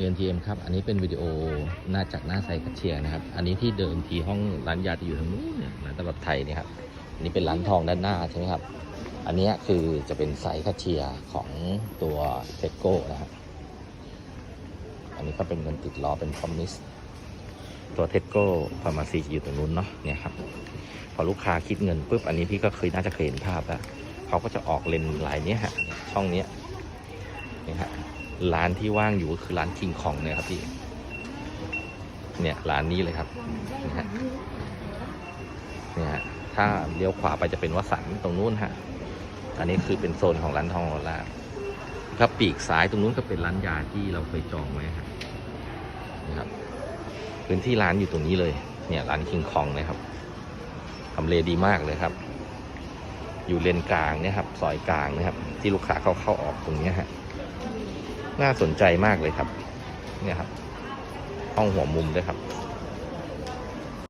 เรียนทีเอ็มครับ อันนี้เป็นวิดีโอหน้าจากหน้าไซคัชเชียนะครับ อันนี้ที่เดิมทีห้องร้านยาที่อยู่ทางนู้นเนี่ยร้านตำรับไทยนี่ครับ อันนี้เป็นร้านทองด้านหน้าใช่ไหมครับ อันนี้คือจะเป็นไซคัชเชียของตัวเทสโก้นะครับอันนี้ก็เป็นเงินติดล้อเป็นคอมมิสตัวเทสโก้ฟาร์มาซีอยู่ตรงนู้นเนาะ เนี่ยครับ พอลูกค้าคิดเงินปุ๊บ อันนี้พี่ก็เคยน่าจะเคยเห็นภาพแล้วเขาก็จะออกเลนหลายเนี้ยฮะ ช่องเนี้ยนี่ฮะ ร้านที่ว่างอยู่ก็คือร้านคิงคองเนี่ยครับพี่ เนี่ยร้านนี้เลยครับนี่ฮะเนี่ยฮะถ้าเลี้ยวขวาไปจะเป็นวสันต์ตรงนู้นฮะ อันนี้คือเป็นโซนของร้านทองหล่อล่าครับปีกซ้ายตรงนู้นก็เป็นร้านยาที่เราเคยจองไว้ครับนี่ครับ พื้นที่ร้านอยู่ตรงนี้เลย เนี่ยร้านคิงคองนะครับทำเลดีมากเลยครับ อยู่เลนกลางเนี่ยครับซอยกลางนะครับ ที่ลูกค้าเข้าเข้าออกตรงนี้ฮะ น่าสนใจมากเลยครับ เนี่ยครับห้องหัวมุมด้วยครับ